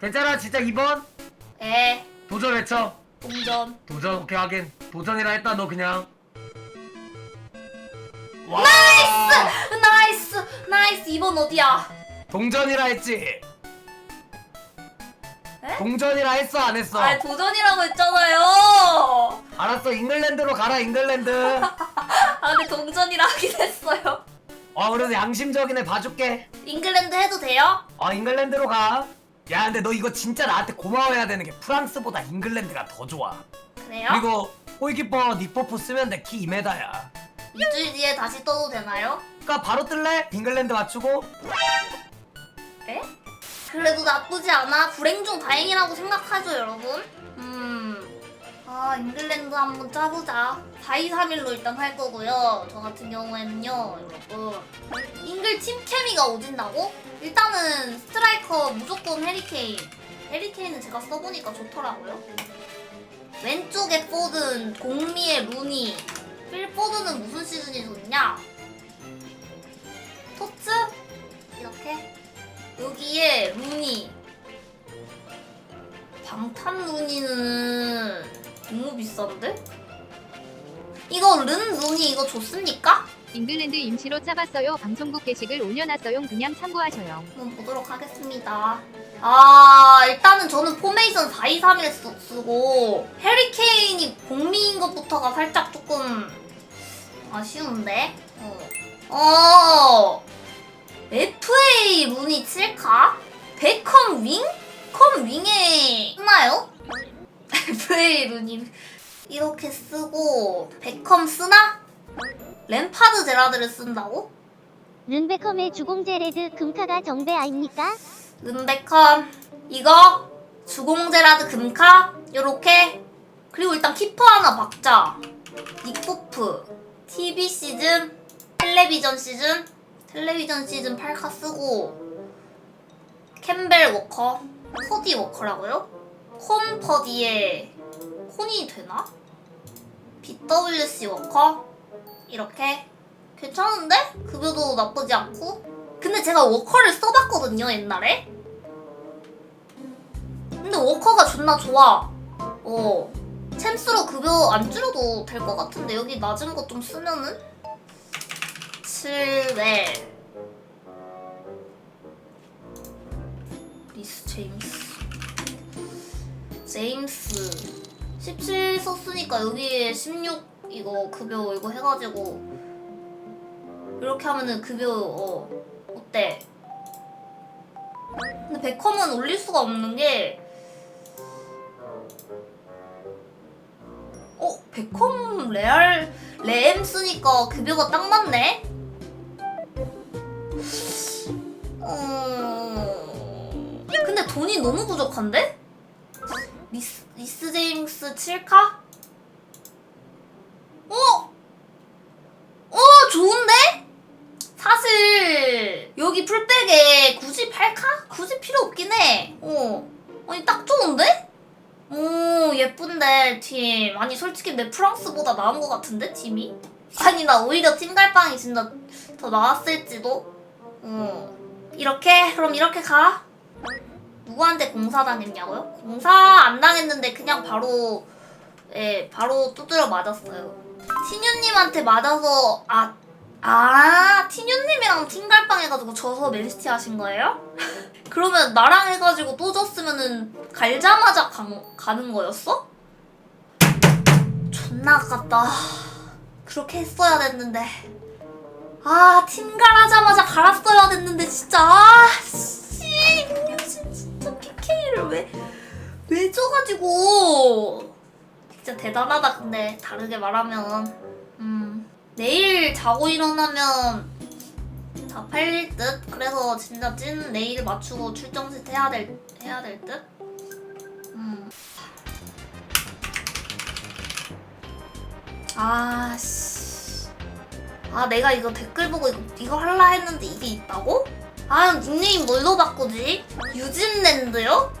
괜찮아 진짜 2번? 에 도전 외쳐. 동전. 도전 오케이 하긴 도전이라 했다 너 그냥. 와. 나이스! 나이스! 2번 어디야? 동전이라 했지. 에? 동전이라 했어 안 했어? 아 도전이라고 했잖아요. 알았어 잉글랜드로 가라 잉글랜드. 아 근데 동전이라 하긴 했어요. 어 그래도 양심적인 애 봐줄게. 잉글랜드 해도 돼요? 어 잉글랜드로 가 야 근데 너 이거 진짜 나한테 고마워해야 되는 게 프랑스보다 잉글랜드가 더 좋아 그래요? 그리고 골키퍼 니퍼프 쓰면 돼키 2m야 일주일 뒤에 다시 떠도 되나요? 그니까 바로 뜰래? 잉글랜드 맞추고 에? 그래도 나쁘지 않아. 불행 중 다행이라고 생각하죠, 여러분. 음. 아, 잉글랜드 한번 짜보자. 4-2-3-1로 일단 할 거고요. 저 같은 경우에는요, 여러분. 잉글 팀 케미가 오진다고? 일단은 스트라이커 무조건 해리케인. 해리케인은 제가 써보니까 좋더라고요. 왼쪽에 포든, 공미의 루니. 필포드는 무슨 시즌이 좋냐? 토츠? 이렇게? 여기에 루니 방탄 루니는 너무 비싼데? 이거 른 루니 이거 좋습니까? 잉글랜드 임시로 짜봤어요. 방송국 게시글 올려놨어요. 그냥 참고하셔요. 한번 보도록 하겠습니다 아 일단은 저는 포메이션 4-2-3-1 쓰, 쓰고 해리케인이 공미인 것부터가 살짝 조금 아쉬운데 어, 어 FA 루니 7카? 베컴 윙? 컴 윙에 쓰나요? FA 루니 이렇게 쓰고 베컴 쓰나? 램파드 제라드를 쓴다고? 른베컴의 주공제 레드 금카가 정배 아닙니까? 른베컴 이거 주공제 라드 금카 요렇게 그리고 일단 키퍼 하나 박자 닉포프 TV 시즌 텔레비전 시즌 텔레비전 시즌 8카 쓰고 캠벨 워커 퍼디 워커라고요? 콘 퍼디에 콘이 되나? BWC 워커 이렇게 괜찮은데? 급여도 나쁘지 않고? 근데 제가 워커를 써봤거든요 옛날에. 근데 워커가 존나 좋아. 어. 챔스로 급여 안 줄여도 될 것 같은데 여기 낮은 거좀 쓰면은? 7웰 리스 제임스. 제임스. 17 썼으니까 여기에 16 이거 급여 이거 해가지고 이렇게 하면은 급여 어 어때? 근데 베컴은 올릴 수가 없는 게 어? 베컴 레알 레엠 쓰니까 급여가 딱 맞네? 어... 근데 돈이 너무 부족한데? 리스, 리스 제임스 7카? 어? 어 좋은데? 사실 여기 풀백에 굳이 8카? 굳이 필요 없긴 해. 어. 아니 딱 좋은데? 오 예쁜데 팀. 아니 솔직히 내 프랑스보다 나은 것 같은데 팀이? 아니 나 오히려 팀 갈빵이 진짜 더 나았을지도. 어. 이렇게? 그럼 이렇게 가? 누구한테 공사 당했냐고요? 공사 안 당했는데 그냥 바로 예 바로 두드려 맞았어요. 티뉴님한테 맞아서 아 아, 티뉴님이랑 팀갈빵 해가지고 져서 맨시티 하신 거예요? 그러면 나랑 해가지고 또 졌으면은 갈자마자 가, 가는 거였어? 존나 아깝다. 그렇게 했어야 됐는데. 아, 팀갈하자마자 갈았어야 됐는데, 진짜. 아, 씨. 임유진 진짜 PK를 왜, 왜 져가지고. 진짜 대단하다, 근데. 다르게 말하면. 음. 내일 자고 일어나면 다 팔릴 듯. 그래서 진짜 찐 내일 맞추고 출정식 해야 될 해야 될 듯. 음. 아 씨. 아 내가 이거 댓글 보고 이거, 이거 할라 했는데 이게 있다고? 아 닉네임 뭘로 바꾸지? 유진랜드요?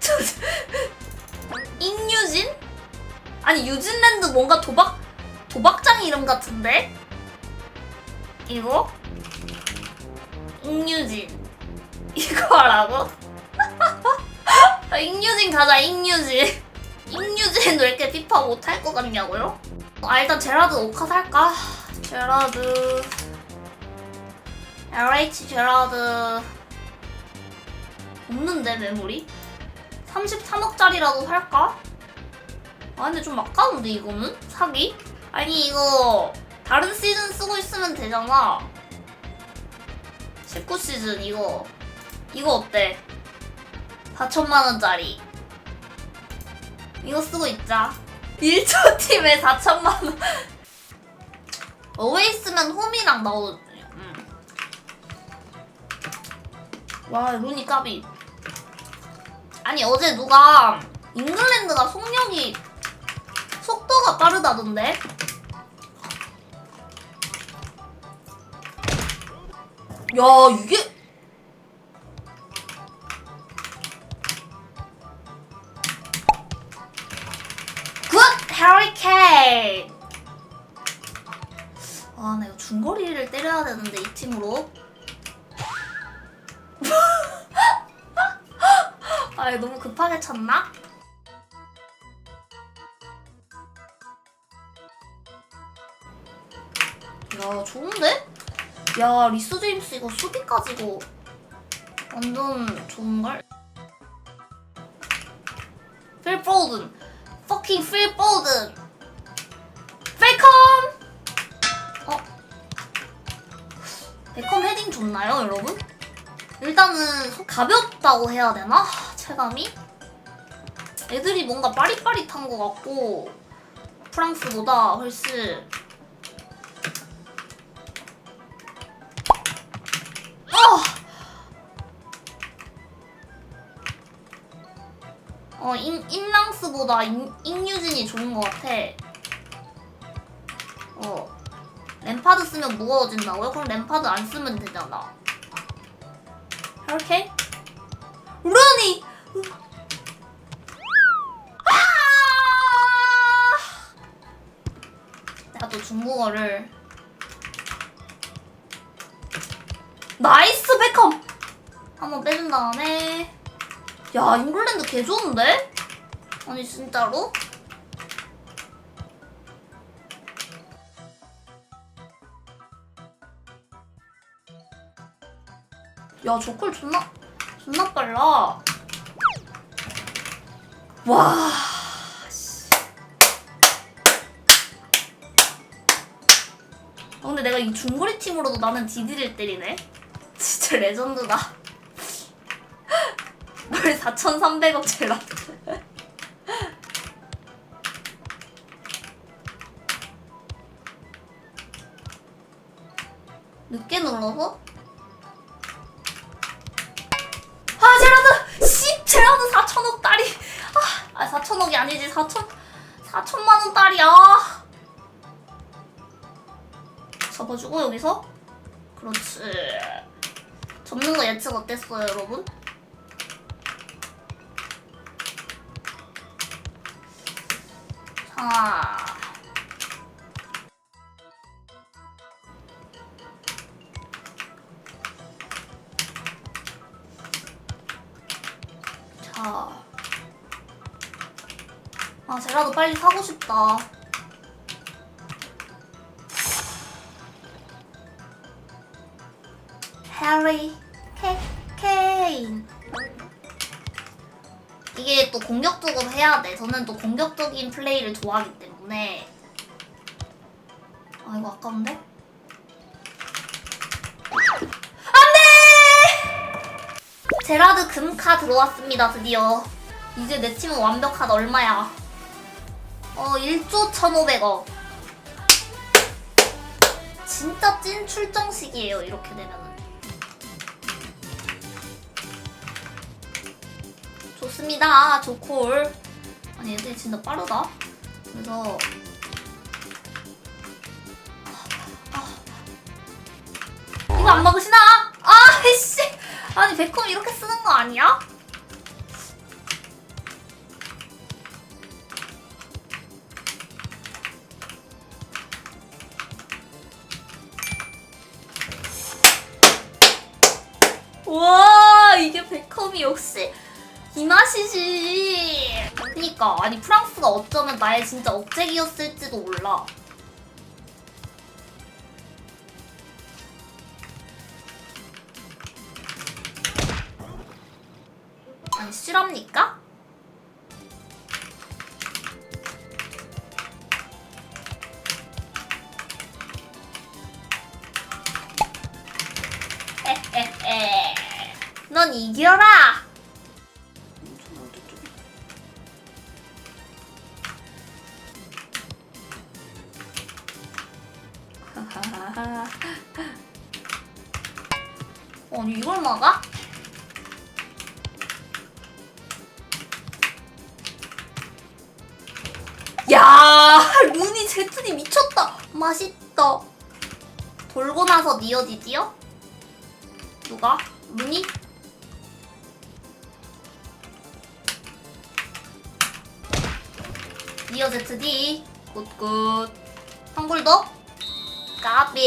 인유진? 아니 유진랜드 뭔가 도박 도박장 이름 같은데? 이거? 잉유진 이거 하라고? 아, 익유진 가자 익유진 익유진 왜 이렇게 피파 못할 것 같냐고요? 아 일단 제라드 오카 살까? 제라드 LH 제라드 없는데 메모리? 33억짜리라도 살까? 아 근데 좀 아까운데 이거는? 사기? 아니 이거 다른 시즌 쓰고 있으면 되잖아. 19시즌 이거. 이거 어때? 4천만원짜리. 이거 쓰고 있자. 1초 팀에 4천만원. 어웨이 쓰면 홈이랑 나오거든요 음. 와 루니 까비. 아니 어제 누가 잉글랜드가 속력이 속도가 빠르다던데? 야 이게? 굿 해리케인 아 내가 중거리를 때려야 되는데 이 팀으로. 아 너무 급하게 쳤나? 야 좋은데? 야 리스 제임스 이거 수비까지고 완전 좋은걸? 필 포든 fucking 필 포든 베컴 어? 베컴 헤딩 좋나요 여러분? 일단은 속 가볍다고 해야 되나? 하, 체감이? 애들이 뭔가 빠릿빠릿한 것 같고 프랑스보다 훨씬 인, 인랑스보다 인, 인유진이 좋은 것 같아. 어. 램파드 쓰면 무거워진다고요? 그럼 램파드 안 쓰면 되잖아. 이렇게? 루니! 아! 내가 또 중국어를. 나이스 베컴! 한번 빼준 다음에. 야 잉글랜드 개 좋은데? 아니 진짜로? 야 저걸 존나 존나 빨라 와 씨. 아, 근데 내가 이 중거리 팀으로도 나는 디디를 때리네 진짜 레전드다 뭘 4,300억 제라. 늦게 눌러서? 아 제라드! 씨! 제라드 4천억 딸이! 아, 아 4천억이 아니지 4천 4천만 원 딸이야. 접어주고 여기서 그렇지. 접는 거 예측 어땠어요 여러분? 자. 자. 아, 제라도 빨리 사고 싶다. 해리 케 케인. 이게 또 공격적으로 해야 돼. 저는 또 공격적인 플레이를 좋아하기 때문에. 아, 이거 아까운데? 안 돼! 제라드 금카 들어왔습니다, 드디어. 이제 내 팀은 완벽하다. 얼마야? 어, 1조 1,500억. 진짜 찐 출정식이에요, 이렇게 되면은. 좋습니다. 좋콜. 아니 얘들이 진짜 빠르다. 그래서 이거 안 먹으시나? 아이씨. 아니 베컴 이렇게 쓰는 거 아니야? 역시 이 맛이지. 그니까 아니 프랑스가 어쩌면 나의 진짜 억제기였을지도 몰라. 아니 실합니까? 이겨라. 아니 이걸 막아? 야 루니 제트니 미쳤다 맛있다 돌고 나서 니어지지요? 누가? 루니? 니어 제트디 굿굿. 한골 더? 까비